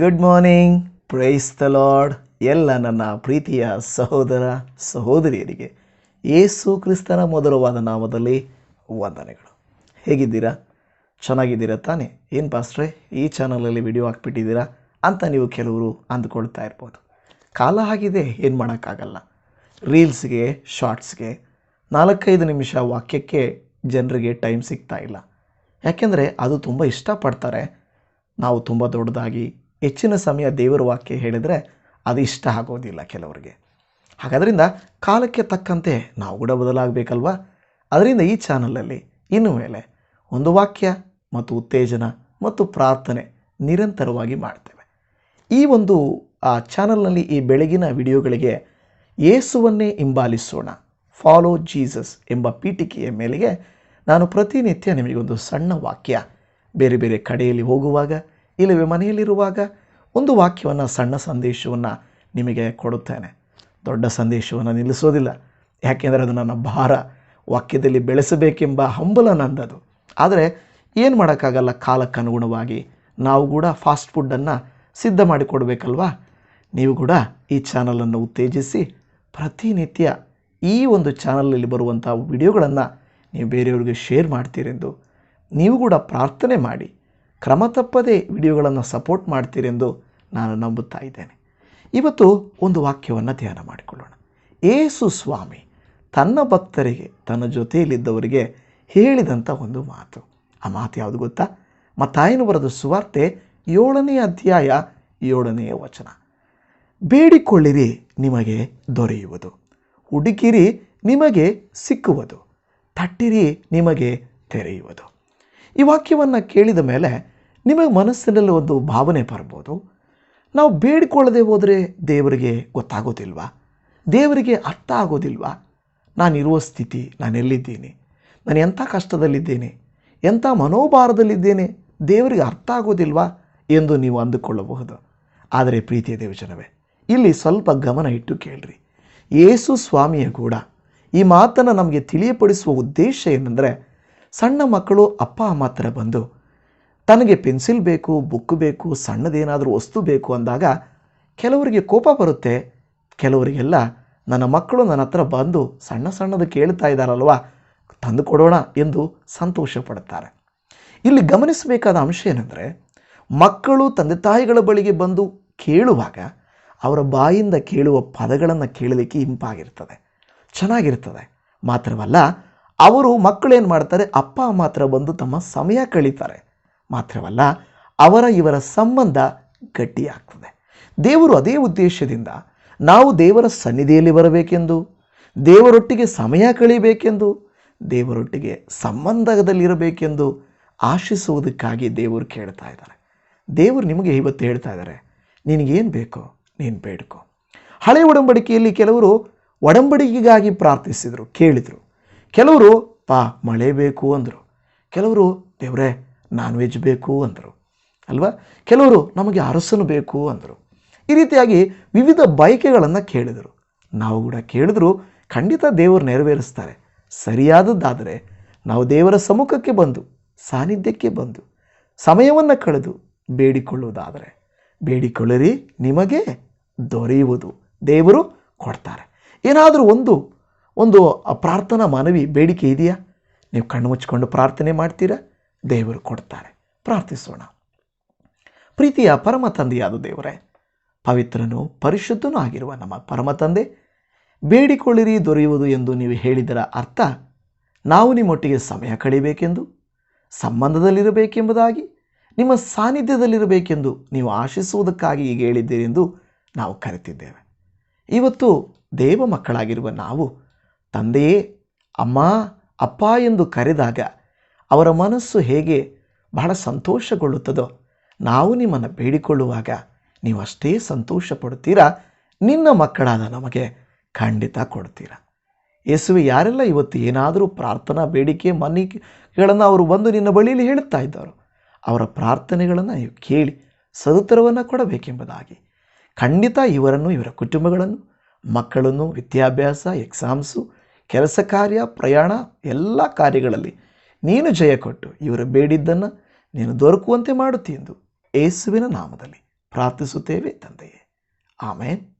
Good morning praise the Lord ಎಲ್ಲ ನನ್ನ ಪ್ರೀತಿಯ ಸಹೋದರ ಸಹೋದರಿಯರಿಗೆ ಯೇಸು ಕ್ರಿಸ್ತನ ಮೊದಲವಾದ ನಾಮದಲ್ಲಿ ವಂದನೆಗಳು. ಹೇಗಿದ್ದೀರಾ? ಚೆನ್ನಾಗಿದ್ದೀರಾ ತಾನೇ? ಏನು ಪಾಸ್ಟ್ರೆ, ಈ ಚಾನಲಲ್ಲಿ ವಿಡಿಯೋ ಹಾಕ್ಬಿಟ್ಟಿದ್ದೀರಾ ಅಂತ ನೀವು ಕೆಲವರು ಅಂದ್ಕೊಳ್ತಾ ಇರ್ಬೋದು. ಕಾಲ ಆಗಿದೆ, ಏನು ಮಾಡೋಕ್ಕಾಗಲ್ಲ. ರೀಲ್ಸ್ಗೆ, ಶಾರ್ಟ್ಸ್ಗೆ ನಾಲ್ಕೈದು ನಿಮಿಷ ವಾಕ್ಯಕ್ಕೆ ಜನರಿಗೆ ಟೈಮ್ ಸಿಗ್ತಾ ಇಲ್ಲ. ಯಾಕೆಂದರೆ ಅದು ತುಂಬ ಇಷ್ಟಪಡ್ತಾರೆ. ನಾವು ತುಂಬ ದೊಡ್ಡದಾಗಿ ಹೆಚ್ಚಿನ ಸಮಯ ದೇವರ ವಾಕ್ಯ ಹೇಳಿದರೆ ಅದು ಇಷ್ಟ ಆಗೋದಿಲ್ಲ ಕೆಲವರಿಗೆ. ಹಾಗಾದ್ರಿಂದ ಕಾಲಕ್ಕೆ ತಕ್ಕಂತೆ ನಾವು ಕೂಡ ಬದಲಾಗಬೇಕಲ್ವಾ? ಅದರಿಂದ ಈ ಚಾನಲಲ್ಲಿ ಇನ್ನು ಮೇಲೆ ಒಂದು ವಾಕ್ಯ ಮತ್ತು ಉತ್ತೇಜನ ಮತ್ತು ಪ್ರಾರ್ಥನೆ ನಿರಂತರವಾಗಿ ಮಾಡ್ತೇವೆ. ಈ ಒಂದು, ಆ ಚಾನಲ್ನಲ್ಲಿ ಈ ಬೆಳಗಿನ ವಿಡಿಯೋಗಳಿಗೆ ಯೇಸುವನ್ನೇ ಹಿಂಬಾಲಿಸೋಣ, ಫಾಲೋ ಜೀಸಸ್ ಎಂಬ ಪೀಠಿಕೆಯ ಮೇಲೆಗೆ ನಾನು ಪ್ರತಿನಿತ್ಯ ನಿಮಗೊಂದು ಸಣ್ಣ ವಾಕ್ಯ ಬೇರೆ ಬೇರೆ ಕಡೆಯಲ್ಲಿ ಹೋಗುವಾಗ ಇಲ್ಲವೇ ಮನೆಯಲ್ಲಿರುವಾಗ ಒಂದು ವಾಕ್ಯವನ್ನು, ಸಣ್ಣ ಸಂದೇಶವನ್ನು ನಿಮಗೆ ಕೊಡುತ್ತೇನೆ. ದೊಡ್ಡ ಸಂದೇಶವನ್ನು ನಿಲ್ಲಿಸೋದಿಲ್ಲ. ಯಾಕೆಂದರೆ ಅದು ನನ್ನ ಭಾರ. ವಾಕ್ಯದಲ್ಲಿ ಬೆಳೆಸಬೇಕೆಂಬ ಹಂಬಲ ನಂದದು. ಆದರೆ ಏನು ಮಾಡೋಕ್ಕಾಗಲ್ಲ? ಕಾಲಕ್ಕೆ ಅನುಗುಣವಾಗಿ ನಾವು ಕೂಡ ಫಾಸ್ಟ್ ಫುಡ್ಡನ್ನು ಸಿದ್ಧ ಮಾಡಿಕೊಡ್ಬೇಕಲ್ವಾ? ನೀವು ಕೂಡ ಈ ಚಾನಲನ್ನು ಉತ್ತೇಜಿಸಿ ಪ್ರತಿನಿತ್ಯ ಈ ಒಂದು ಚಾನಲಲ್ಲಿ ಬರುವಂಥ ವಿಡಿಯೋಗಳನ್ನು ನೀವು ಬೇರೆಯವ್ರಿಗೆ ಶೇರ್ ಮಾಡ್ತೀರೆಂದು ನೀವು ಕೂಡ ಪ್ರಾರ್ಥನೆ ಮಾಡಿ. ಕ್ರಮ ತಪ್ಪದೇ ವಿಡಿಯೋಗಳನ್ನು ಸಪೋರ್ಟ್ ಮಾಡ್ತೀರೆಂದು ನಾನು ನಂಬುತ್ತಾ ಇದ್ದೇನೆ. ಇವತ್ತು ಒಂದು ವಾಕ್ಯವನ್ನು ಧ್ಯಾನ ಮಾಡಿಕೊಳ್ಳೋಣ. ಏಸು ಸ್ವಾಮಿ, ತನ್ನ ಭಕ್ತರಿಗೆ, ತನ್ನ ಜೊತೆಯಲ್ಲಿದ್ದವರಿಗೆ ಹೇಳಿದಂಥ ಒಂದು ಮಾತು. ಆ ಮಾತು ಯಾವುದು ಗೊತ್ತಾ? ಮತ್ತಾಯನು ಬರೆದ ಸುವಾರ್ತೆ ಏಳನೇ ಅಧ್ಯಾಯ ಏಳನೆಯ ವಚನ. ಬೇಡಿಕೊಳ್ಳಿರಿ, ನಿಮಗೆ ದೊರೆಯುವುದು. ಹುಡುಕಿರಿ, ನಿಮಗೆ ಸಿಕ್ಕುವುದು. ತಟ್ಟಿರಿ, ನಿಮಗೆ ತೆರೆಯುವುದು. ಈ ವಾಕ್ಯವನ್ನು ಕೇಳಿದ ಮೇಲೆ ನಿಮಗೆ ಮನಸ್ಸಿನಲ್ಲಿ ಒಂದು ಭಾವನೆ ಬರ್ಬೋದು ನಾವು ಬೇಡಿಕೊಳ್ಳದೆ ಹೋದರೆ ದೇವರಿಗೆ ಗೊತ್ತಾಗೋದಿಲ್ವಾ? ದೇವರಿಗೆ ಅರ್ಥ ಆಗೋದಿಲ್ವಾ? ನಾನಿರುವ ಸ್ಥಿತಿ ನಾನು ಎಲ್ಲಿದ್ದೀನಿ ನಾನು ಎಂಥ ಕಷ್ಟದಲ್ಲಿದ್ದೇನೆ? ಎಂಥ ಮನೋಭಾರದಲ್ಲಿದ್ದೇನೆ? ದೇವರಿಗೆ ಅರ್ಥ ಆಗೋದಿಲ್ವಾ ಎಂದು ನೀವು ಅಂದುಕೊಳ್ಳಬಹುದು. ಆದರೆ ಪ್ರೀತಿಯ ದೇವಜನವೇ, ಇಲ್ಲಿ ಸ್ವಲ್ಪ ಗಮನ ಇಟ್ಟು ಕೇಳ್ರಿ. ಯೇಸು ಸ್ವಾಮಿಯ ಕೂಡ ಈ ಮಾತನ್ನು ನಮಗೆ ತಿಳಿಯಪಡಿಸುವ ಉದ್ದೇಶ ಏನೆಂದರೆ ಸಣ್ಣ ಮಕ್ಕಳು ಅಪ್ಪ ಅಮ್ಮ ಹತ್ರ ಬಂದು, ತನಗೆ ಪೆನ್ಸಿಲ್ ಬೇಕು, ಬುಕ್ ಬೇಕು, ಸಣ್ಣದೇನಾದರೂ ವಸ್ತು ಬೇಕು ಅಂದಾಗ ಕೆಲವರಿಗೆ ಕೋಪ ಬರುತ್ತೆ. ಕೆಲವರಿಗೆಲ್ಲ ನನ್ನ ಮಕ್ಕಳು ನನ್ನ ಹತ್ರ ಬಂದು ಸಣ್ಣ ಸಣ್ಣದು ಕೇಳ್ತಾ ಇದ್ದಾರಲ್ವಾ, ತಂದು ಕೊಡೋಣ ಎಂದು ಸಂತೋಷ ಪಡುತ್ತಾರೆ. ಇಲ್ಲಿ ಗಮನಿಸಬೇಕಾದ ಅಂಶ ಏನೆಂದರೆ, ಮಕ್ಕಳು ತಂದೆ ತಾಯಿಗಳ ಬಳಿಗೆ ಬಂದು ಕೇಳುವಾಗ ಅವರ ಬಾಯಿಂದ ಕೇಳುವ ಪದಗಳನ್ನು ಕೇಳಲಿಕ್ಕೆ ಇಂಪಾಗಿರ್ತದೆ, ಚೆನ್ನಾಗಿರ್ತದೆ. ಮಾತ್ರವಲ್ಲ ಅವರು ಮಕ್ಕಳೇನು ಮಾಡ್ತಾರೆ? ಅಪ್ಪ ಅಮ್ಮ ಹತ್ರ ಬಂದು ತಮ್ಮ ಸಮಯ ಕಳೀತಾರೆ. ಮಾತ್ರವಲ್ಲ, ಅವರ ಇವರ ಸಂಬಂಧ ಗಟ್ಟಿಯಾಗ್ತದೆ. ದೇವರು ಅದೇ ಉದ್ದೇಶದಿಂದ ನಾವು ದೇವರ ಸನ್ನಿಧಿಯಲ್ಲಿ ಬರಬೇಕೆಂದು, ದೇವರೊಟ್ಟಿಗೆ ಸಮಯ ಕಳಿಬೇಕೆಂದು, ದೇವರೊಟ್ಟಿಗೆ ಸಂಬಂಧದಲ್ಲಿರಬೇಕೆಂದು ಆಶಿಸುವುದಕ್ಕಾಗಿ ದೇವರು ಕೇಳ್ತಾ ಇದ್ದಾರೆ. ದೇವರು ನಿಮಗೆ ಇವತ್ತು ಹೇಳ್ತಾ ಇದ್ದಾರೆ, ನಿನಗೇನು ಬೇಕೋ, ನೀನು ಬೇಡ್ಕೋ. ಹಳೆ ಒಡಂಬಡಿಕೆಯಲ್ಲಿ ಕೆಲವರು ಒಡಂಬಡಿಕೆಗಾಗಿ ಪ್ರಾರ್ಥಿಸಿದರು, ಕೇಳಿದರು. ಕೆಲವರು, ಪಾ, ಮಳೆ ಬೇಕು ಅಂದರು. ಕೆಲವರು, ದೇವರೇ ನಾನ್ ವೆಜ್ ಬೇಕು ಅಂದರು. ಅಲ್ವಾ? ಕೆಲವರು, ನಮಗೆ ಅರಸನು ಬೇಕು ಅಂದರು. ಈ ರೀತಿಯಾಗಿ ವಿವಿಧ ಬಯಕೆಗಳನ್ನು ಕೇಳಿದರು. ನಾವು ಕೂಡ ಕೇಳಿದ್ರು, ಖಂಡಿತ ದೇವರು ನೆರವೇರಿಸ್ತಾರೆ. ಸರಿಯಾದದ್ದಾದರೆ, ನಾವು ದೇವರ ಸಮ್ಮುಖಕ್ಕೆ ಬಂದು, ಸಾನ್ನಿಧ್ಯಕ್ಕೆ ಬಂದು, ಸಮಯವನ್ನು ಕಳೆದು ಬೇಡಿಕೊಳ್ಳುವುದಾದರೆ, ಬೇಡಿಕೊಳ್ಳಿರಿ, ನಿಮಗೆ ದೊರೆಯುವುದು ದೇವರು ಕೊಡ್ತಾರೆ. ಏನಾದರೂ ಒಂದು ಒಂದು ಪ್ರಾರ್ಥನಾ ಮನವಿ, ಬೇಡಿಕೆ ಇದೆಯಾ? ನೀವು ಕಣ್ಣು ಮುಚ್ಚಿಕೊಂಡು ಪ್ರಾರ್ಥನೆ ಮಾಡ್ತೀರಾ? ದೇವರು ಕೊಡ್ತಾರೆ. ಪ್ರಾರ್ಥಿಸೋಣ. ಪ್ರೀತಿಯ ಪರಮ ತಂದೆಯಾದ ದೇವರೇ, ಪವಿತ್ರನೂ ಪರಿಶುದ್ಧನೂ ಆಗಿರುವ ನಮ್ಮ ಪರಮ ತಂದೆ, ಬೇಡಿಕೊಳ್ಳಿರಿ, ದೊರೆಯುವುದು ಎಂದು ನೀವು ಹೇಳಿದರ ಅರ್ಥ, ನಾವು ನಿಮ್ಮೊಟ್ಟಿಗೆ ಸಮಯ ಕಳೆಯಬೇಕೆಂದು, ಸಂಬಂಧದಲ್ಲಿರಬೇಕೆಂಬುದಾಗಿ, ನಿಮ್ಮ ಸಾನ್ನಿಧ್ಯದಲ್ಲಿರಬೇಕೆಂದು ನೀವು ಆಶಿಸುವುದಕ್ಕಾಗಿ ಈಗ ಹೇಳಿದ್ದೀರಿ ಎಂದು ನಾವು ಕರೆತಿದ್ದೇವೆ. ಇವತ್ತು ದೇವ ಮಕ್ಕಳಾಗಿರುವ ನಾವು ತಂದೆಯೇ ಅಮ್ಮ, ಅಪ್ಪ ಎಂದು ಕರೆದಾಗ ಅವರ ಮನಸ್ಸು ಹೇಗೆ ಬಹಳ ಸಂತೋಷಗೊಳ್ಳುತ್ತದೋ, ನಾವು ನಿಮ್ಮನ್ನು ಬೇಡಿಕೊಳ್ಳುವಾಗ ನೀವು ಅಷ್ಟೇ ಸಂತೋಷ ಪಡುತ್ತೀರಾ ನಿನ್ನ ಮಕ್ಕಳಾದ ನಮಗೆ ಖಂಡಿತ ಕೊಡ್ತೀರಾ ಯೇಸುವೆ ಯಾರೆಲ್ಲ ಇವತ್ತು ಏನಾದರೂ ಪ್ರಾರ್ಥನಾ ಬೇಡಿಕೆ ಮನಿಕೆಗಳನ್ನು ಅವರು ಬಂದು ನಿನ್ನ ಬಳಿಯಲ್ಲಿ ಹೇಳುತ್ತಾ ಇದ್ದಾರೋ, ಅವರ ಪ್ರಾರ್ಥನೆಗಳನ್ನು ನೀವು ಕೇಳಿ ಸದುತ್ತರವನ್ನು ಕೊಡಬೇಕೆಂಬುದಾಗಿ. ಖಂಡಿತ ಇವರನ್ನು, ಇವರ ಕುಟುಂಬಗಳನ್ನು, ಮಕ್ಕಳನ್ನು, ವಿದ್ಯಾಭ್ಯಾಸ, ಎಕ್ಸಾಮ್ಸು ಕೆಲಸ ಕಾರ್ಯ, ಪ್ರಯಾಣ, ಎಲ್ಲ ಕಾರ್ಯಗಳಲ್ಲಿ ನೀನು ಜಯ ಕೊಟ್ಟು ಇವರು ಬೇಡಿದ್ದನ್ನು ನೀನು ದೊರಕುವಂತೆ ಮಾಡುತ್ತಿ ಎಂದು ಏಸುವಿನ ನಾಮದಲ್ಲಿ ಪ್ರಾರ್ಥಿಸುತ್ತೇವೆ ತಂದೆಯೇ. ಆಮೇನ್.